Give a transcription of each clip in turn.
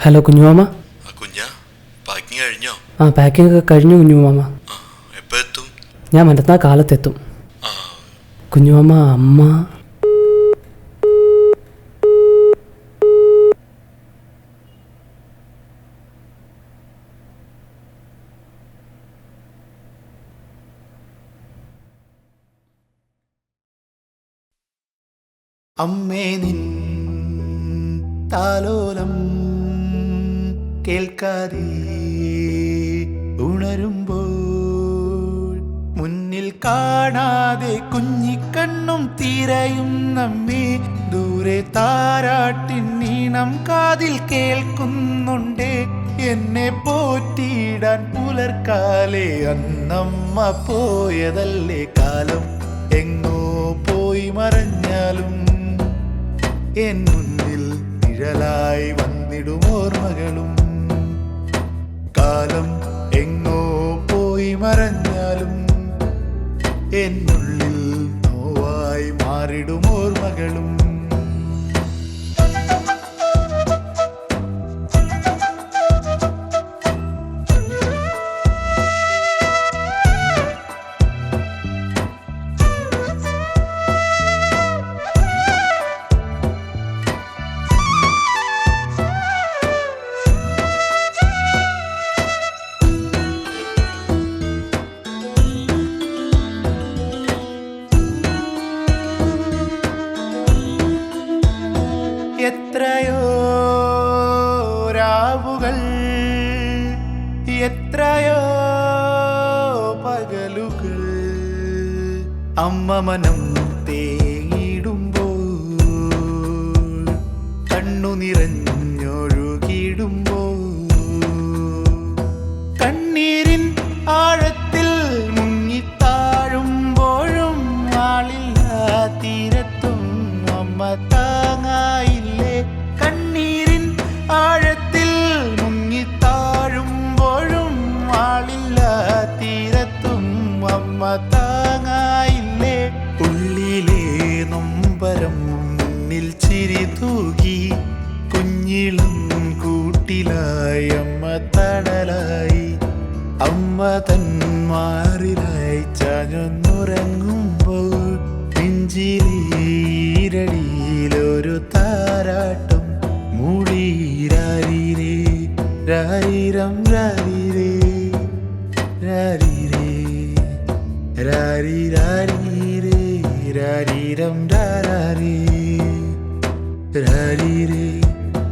Hello കുഞ്ഞുമാമ കുഞ്ഞാ കഴിഞ്ഞോ? ആ പാക്കിംഗ് ഒക്കെ കഴിഞ്ഞു കുഞ്ഞുമാമ എപ്പോ എത്തും? ഞാൻ മറ്റന്നാ കാലത്തെത്തും. കുഞ്ഞുമാമ അമ്മ. അമ്മേ നിൻ താലോലം കേൾക്കാതെ ഉണരുമ്പോൾ മുന്നിൽ കാണാതെ കുഞ്ഞിക്കണ്ണും തീരയും നമ്മെ ദൂരെ താരാട്ടിൻ കാതിൽ കേൾക്കുന്നുണ്ട്. എന്നെ പോറ്റിയിടാൻ പുലർക്കാലേ അന്നമ്മ പോയതല്ലേ കാലം. എങ്ങോ പോയി മറഞ്ഞാലും എൻ മുന്നിൽ നിഴലായി വന്നിടും ഓർമ്മകളും. കാലം എങ്ങോ പോയി മറഞ്ഞാലും എന്നുള്ളിൽ നോവായി മാറിടും ഓർമ്മകളും. രാവുകൾ എത്രയോ പകലുകൾ. അമ്മ മനം കുഞ്ഞിളം കൂട്ടിലായി അമ്മ തണലായി. അമ്മ തന്മാറിലായി ചാഞ്ഞൊന്നുറങ്ങുമ്പോൾ നെഞ്ചിലീരടിയിലൊരു താരാട്ടം മൂളീരാരീരേ രാരീരം രാരീരേ രാരീരേ രാരി രാരീരേ രാരീരം രാരീ രാരീരേ.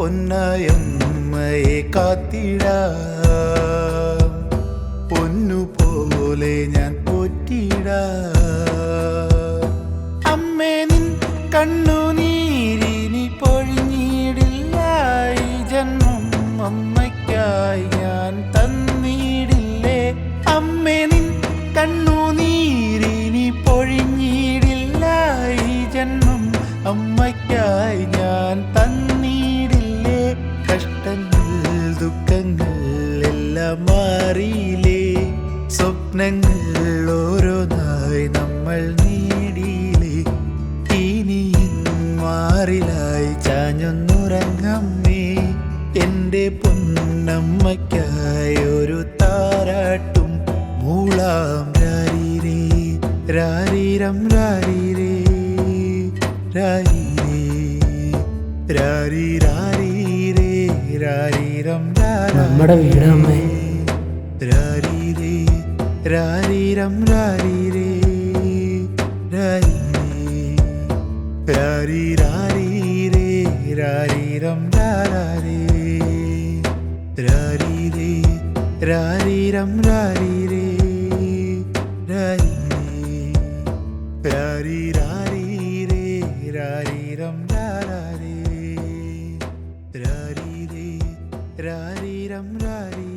പൊന്നായമ്മയെ പൊന്നു പോലെ ഞാൻ പൊറ്റിട. അമ്മേ നിൻ കണ്ണുനീരിനി പൊഴിഞ്ഞിടില്ല. ഈ ജന്മം അമ്മയ്ക്കായി ഞാൻ തന്നിടില്ലേ? അമ്മേ നിൻ കണ്ണുനീരിനി എല്ലാം സ്വപ്നങ്ങൾ ഓരോന്നായി നമ്മൾ നേടിയിലേ ഇനിയും മാറിലായി ചാഞ്ഞൊന്നുറങ്ങമ്മേ. എന്റെ പൊന്നമ്മയ്ക്കായി ഒരു താരാട്ടും മൂളാം രാരീരേ രാരീരം രാരീരേ രാരീരേ രാരി രാരീരേ രാരീരം നമ്മുടെ വീട് അമ്മേ രാരീരം രാരീരേ രാരീരാരീരേ രാരീരം രാരീരേ. രാരീരേ രാരീരം രാരീരേ ராரீரம் ராரீ.